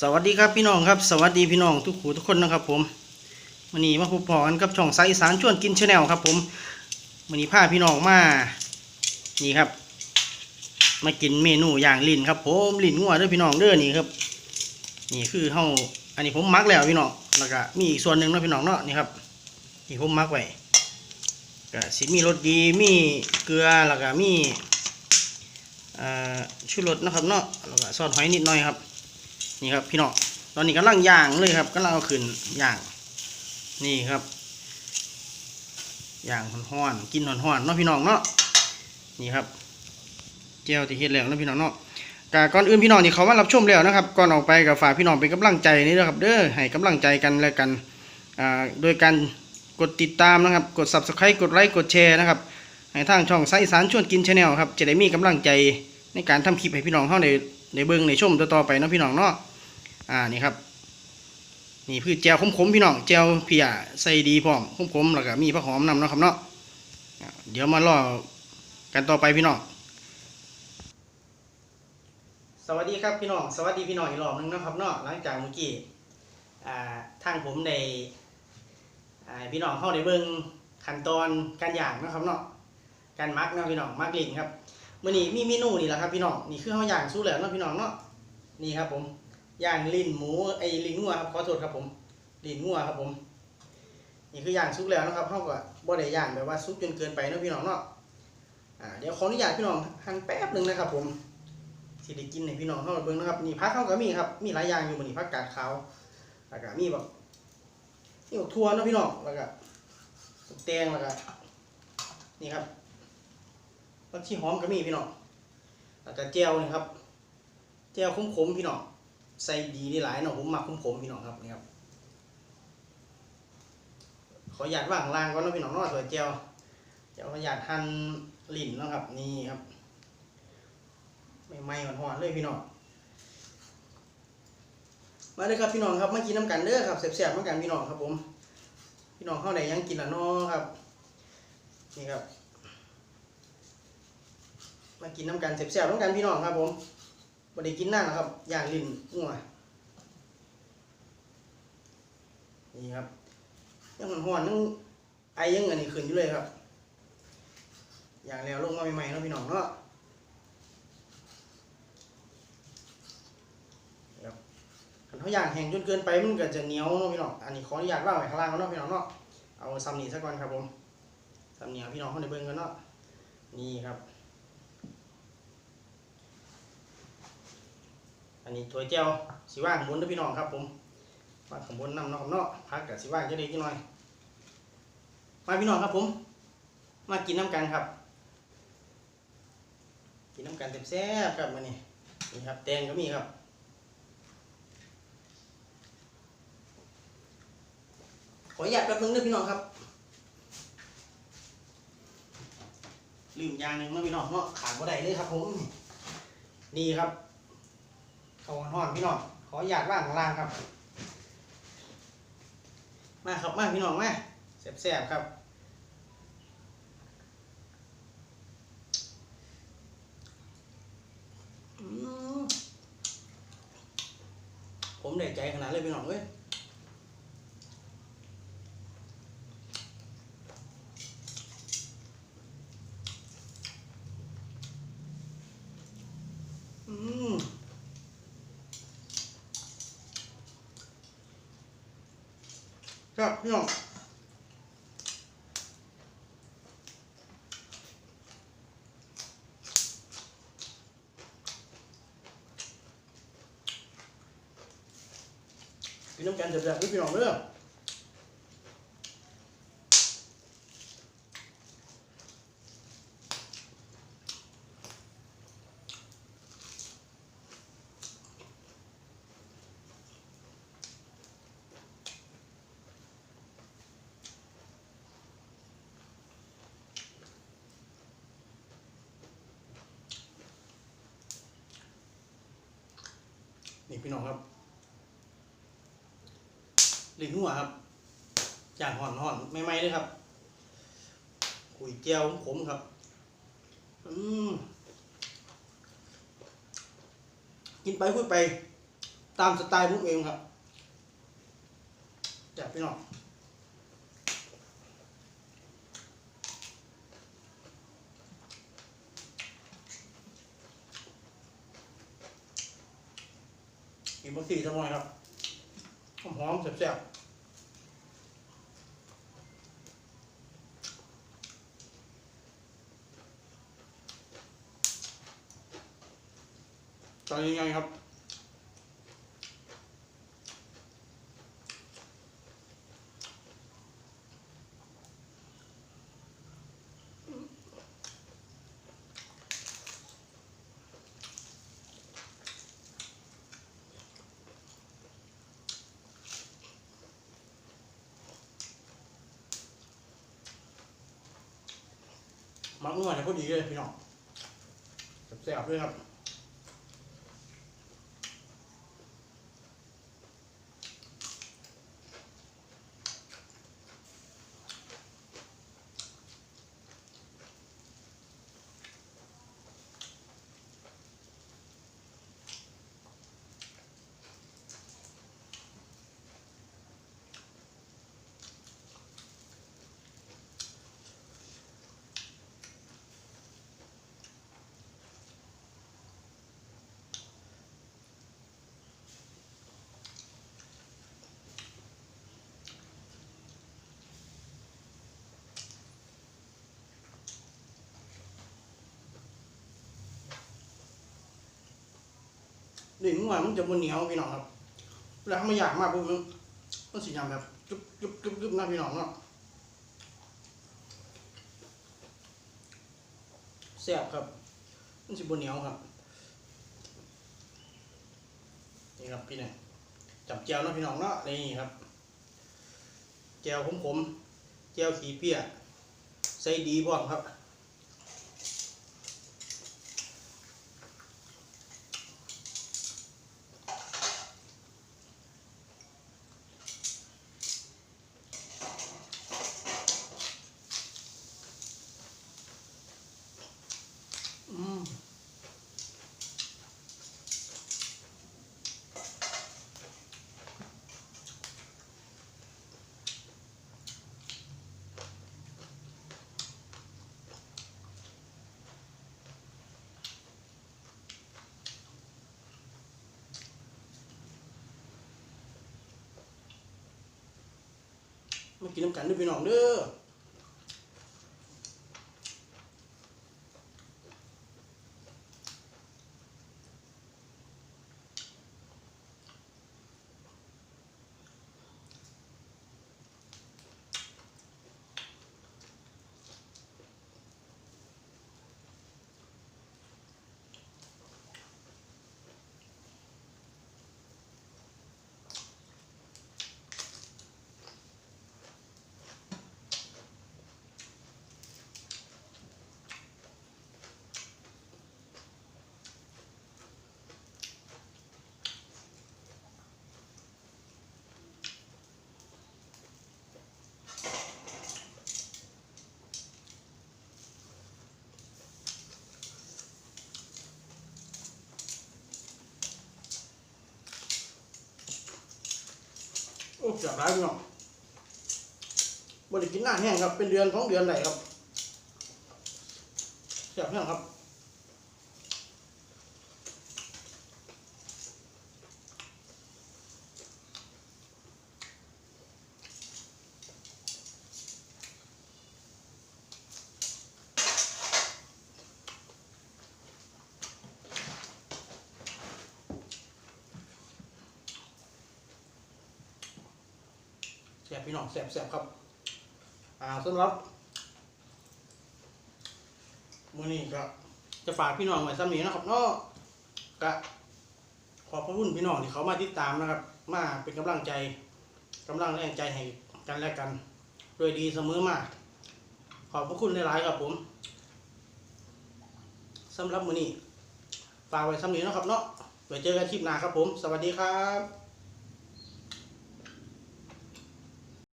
สวัสดีครับพี่น้องครับสวัสดีพี่น้องทุกหูทุกคนนะครับผมวันนี้มาพบพอกันกับช่องไซอีสานชวนกินชาแนลครับผมวันนี้พาพี่น้องมานี่ครับ มากินเมนูอย่างลิ้นครับผมลิ้นงัวด้อพี่น้องเด้อนี่ครับ นี่คือเฮาอันนี้ผมมักแล้วพี่น้องแล้วก็มีอีกส่วนหนึ่งเนาะพี่น้องเนาะนี่ครับนี่ผมมักไว้ก็สิมีรสดีมีเกลือแล้วก็มีชูรสนะครับเนาะแล้วก็ซอสหอยนิดหน่อยครับ นี่ครับพี่น้องตอนนี้กำลังย่างเลยครับกำลังเอาขึ้นย่าง นี่ครับย่างห่อนๆกินห่อนๆเนาะพี่น้องเนาะนี่ครับเจียวที่เฮ็ดแล้วเนาะพี่น้องเนาะกก่อนอื่นพี่น้องที่เขามารับชมแล้วนะครับก่อนออกไปกับฝากพี่น้องเป็นกำลังใจนี่นะครับ เด้อให้กำลังใจกันและกันอ่าโดยการกดติดตามนะครับ กด subscribe กดไลค์กดแชร์นะครับให้ทางช่องไซสานชวนกินชาแนลครับจะได้มีกำลังใจในการทำคลิปให้พี่น้องเฮาในในเบิ่งในชมต่อๆไปเนาะพี่น้องเนาะ อ่านี่ครับ นี่คือแจวขมๆพี่น้องแจวเพียใส่ดีพร้อมขมๆแล้วก็มีผักหอมนำเนาะครับเนาะเดี๋ยวมาล่อกันต่อไปพี่น้องสวัสดีครับพี่น้องสวัสดีพี่น้องอีกรอบหนึงนะครับเนาะหลังจากเมื่อกี้ทางผมในพี่น้องเข้าในเบิ่งขั้นตอนการย่างนะครับเนาะการมักเนาะพี่น้องมักลิ้นครับมื้อนี้มีเมนูนี่แหละครับพี่น้องนี่คือเฮาย่างสู้แล้วเนาะพี่น้องเนาะนี่ครับผม ย่างลิ้นหมูไอ้ลิ้นงัวครับขอโทษครับผมลิ้นงัวครับผม นี่คือย่างสุกแล้วนะครับเท่ากับบ่ได้ย่างแบบว่าสุกจนเกินไปนะพี่น้องเนาะอ่าเดี๋ยวขออนุญาตพี่น้องหั่นแป๊บหนึ่งนะครับ ผมสิได้กินให้พี่น้องเฮาเบิ่งนะครับนี่ผักเฮาก็มีครับมีหลายอย่างอยู่มื้อนี้ผักกาดขาวแล้วก็มีแบบนี่บักทัวนะพี่น้องแล้วก็แตงแล้วก็นี่ครับผักชีหอมก็มีพี่น้องแล้วก็แจ่วนี่ครับแจ่วขมๆพี่น้อง ใส่ดีได้หลายเนาะผมมักผมผมพี่น้องครับนี่ครับขอหยาดว่างล่างก่อนเนาะพี่น้องเนาะสวยเจียวเดี๋ยวขอหยาดหั่นลิ้นนะครับนี่ครับไม่ไหม้หอนๆเลยพี่น้องมาเลยครับพี่น้องครับมากินน้ำกันเด้อครับแซ่บๆน้ำกันพี่น้องครับ ผม พี่น้องเข้าไหนยังกินละนาะครับนี่ครับมากินน้ำกันแซ่บๆน้ำกันพี่น้องครับผม บ่ได้กินนานนะครับ อย่างลิ้นงัวนี่ครับ ยังห่อนๆยังไอยังอันนี้ขึ้นอยู่เลยครับ อย่างแล้วลงมาใหม่ๆเนาะพี่น้องเนาะครับคันเขาอย่างแห้งจนเกินไปมันก็จะเหนียวเนาะพี่น้อง อันนี้ขออนุญาตว่าไว้ข้างล่างก่อนเนาะพี่น้องเนาะ เอาซ้ำนี้ซะก่อนครับผมซ้ำนี้ให้พี่น้องเขาในเบิ่งกันเนาะ นี่ครับ อันนี้ถ้วยแก้วสีว่างข้างบนด้อพี่น้องครับผมว่างข้างบนนำเนาะครับเนาะพักกับสีว่างจะด้กินหน่อย มาพี่น้องครับผม มากินน้ำกันครับ กินน้ำกันแซ่บครับมื้อนี้นี่ครับแตงก็มีครับขออนุญาตแป๊บนึงเด้อพี่น้องครับ ลืมยางหนึ่งนาะพี่น้องเนาะขาดบ่ได้เลยครับผม นี่ครับ เขาห่อนพี่น้องขออยาดว่างของล่างครับ มาครับมาพี่น้องมาแสบๆครับผมได้ใจขนาดเลยพี่น้องเว้ยอืม ครับพี่น้องพี่น้ำกันเดื พี่น้องเด้อนี่พี่น้องครับลิ้นหัวครับจากห่อนห่อนไม่ไหม้เลยครับขุยเจียวขมครับ อืมกินไปพูดไป ตามสไตล์ผมเองครับจากพี่น้อง กินบะสี่ทั้งหมดครับหอมๆแซ่บๆตอนนี้ไงครับ มักนวดเนี่ยพอดีเลยพี่น้องแซ่บๆด้วยครับ หนึ่งว่ามันจะมันเหนียวพี่น้องครับเวลาไม่อยากมากปุ๊บมันมันสียำแบบจุ๊บจุ๊บจุ๊บจุ๊บนะพี่น้องเนาะแซ่บครับมันสิบเหนียวครับนี่ครับพี่นี่ยจับแจวนาะพี่น้องเนาะนี่ครับแจวขมๆแจวขี้เปียใส่ดีพร้อมครับ กินน้ำกันด้วยพี่น้องเด้อ โอ้จับร้ายพี่น้องบริกินหน้าแห้งครับ เป็นเดือนสองเดือนไหนครับเสียบแห้งครับ แสบพี่น้องแสบแสบครับอ่าสำหรับมื้อนี้ก็จะฝากพี่น้องไว้ซ้ำนี้นะครับเนาะก็ขอบพระคุณพี่น้องที่เขามาติดตามนะครับ มาเป็นกำลังใจกำลังแรงใจให้กันและกัน โดยดีเสมอมาขอบพระคุณหลายๆครับผมสำหรับมื้อนี้ฝากไว้ซ้ำนี้นะครับเนาะไว้เจอกันคลิปหน้าครับผม สวัสดีครับ